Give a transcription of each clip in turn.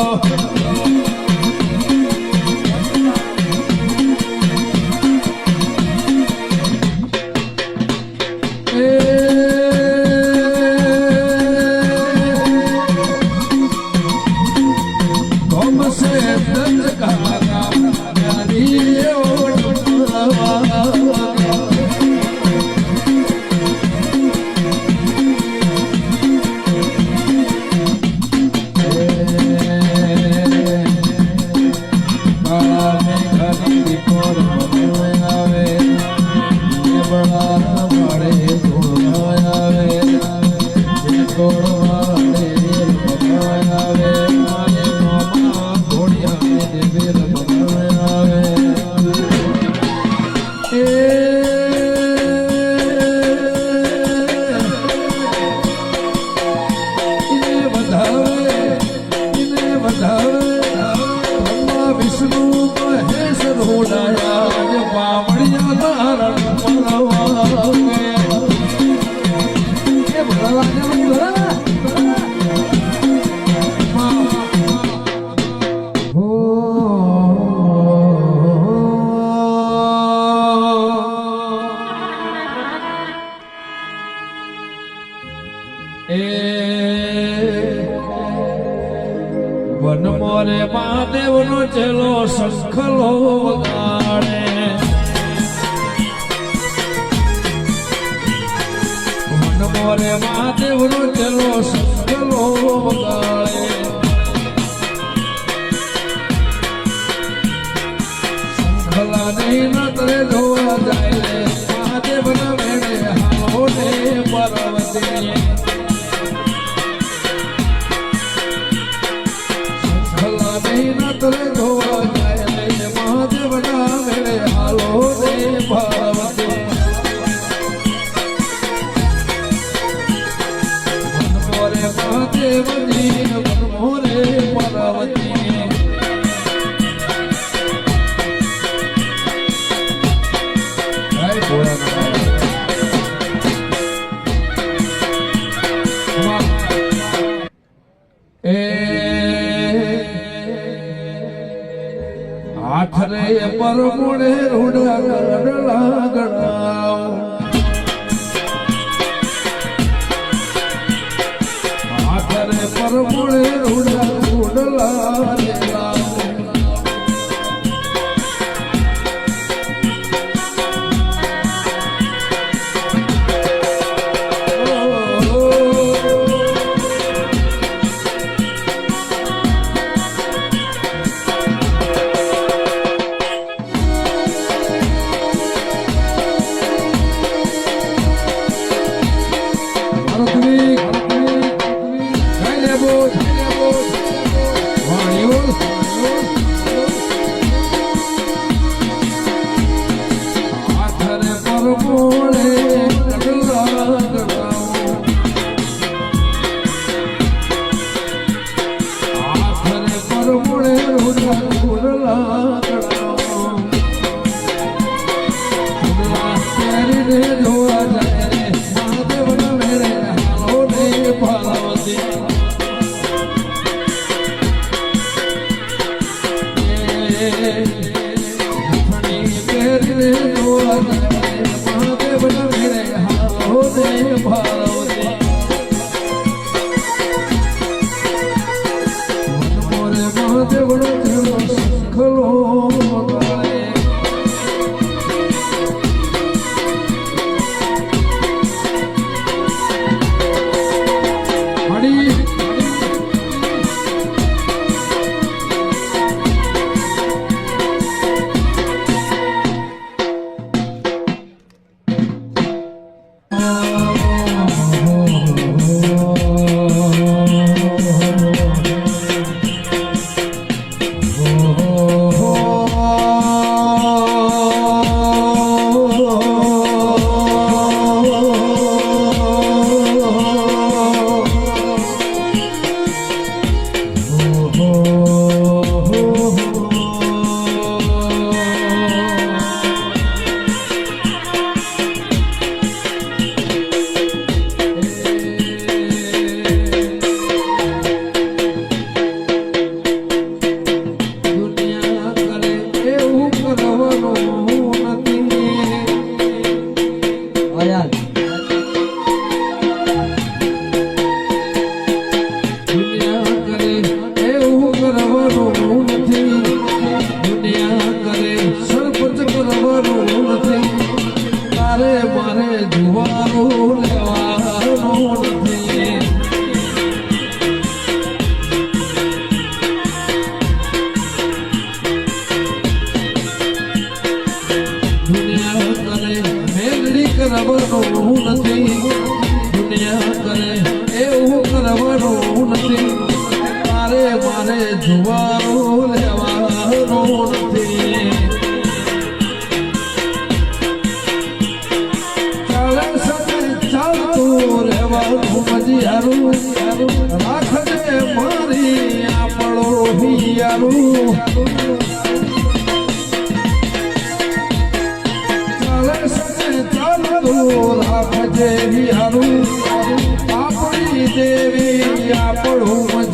તારા મોરે મહાદેવનો ચલો સંગલો ગાળે સંગલા નહીં નતરે ધોવા જાય મહાદેવના મેળે હાલો ને પરવતે સંગલા નહીં નતરે પરમુણે રૂડા ગઢડા ગઢાવ આખરે પરમુણે રૂડા રમવાનું નથી. તારે મારે જોવાનું લેવાનું નથી. ચાલે સાથે ચાલતું રહેવાનું મજી હારું. રાખજે મારી આપણો હિયારું. ચાલે સાથે ચાલતું રાખજે વિહારું આપણી દેવી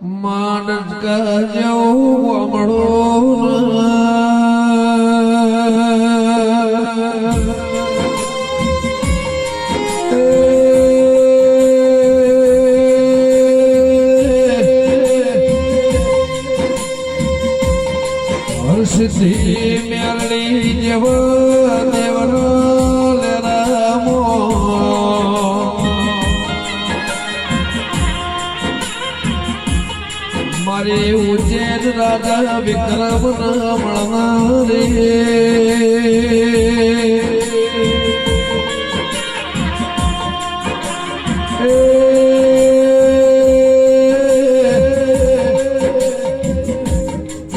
માનક જવું અમળો રાજા વિક્રમ રમણના રે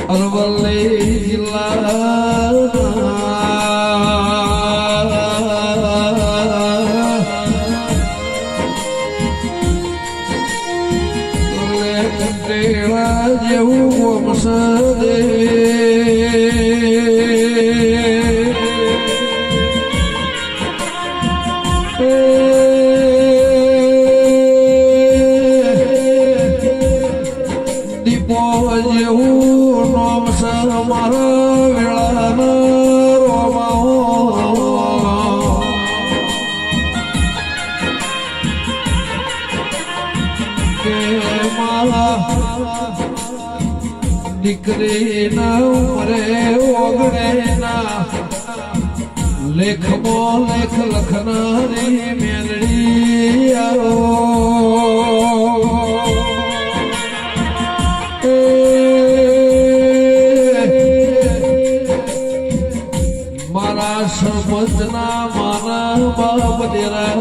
અરવલ્લી જિલ્લા દીકરી ના ઉમરે ઓગણે ના લેખમો લેખ લખનારી મેલડી આવો. મારા સંબંધના માના બાપ દેરા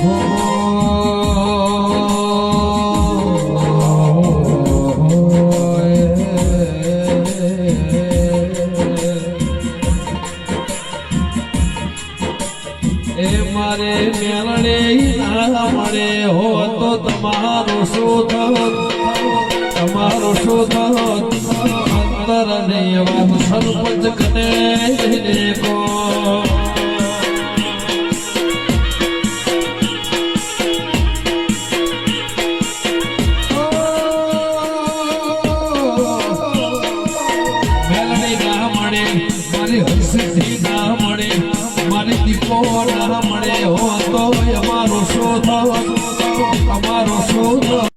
home.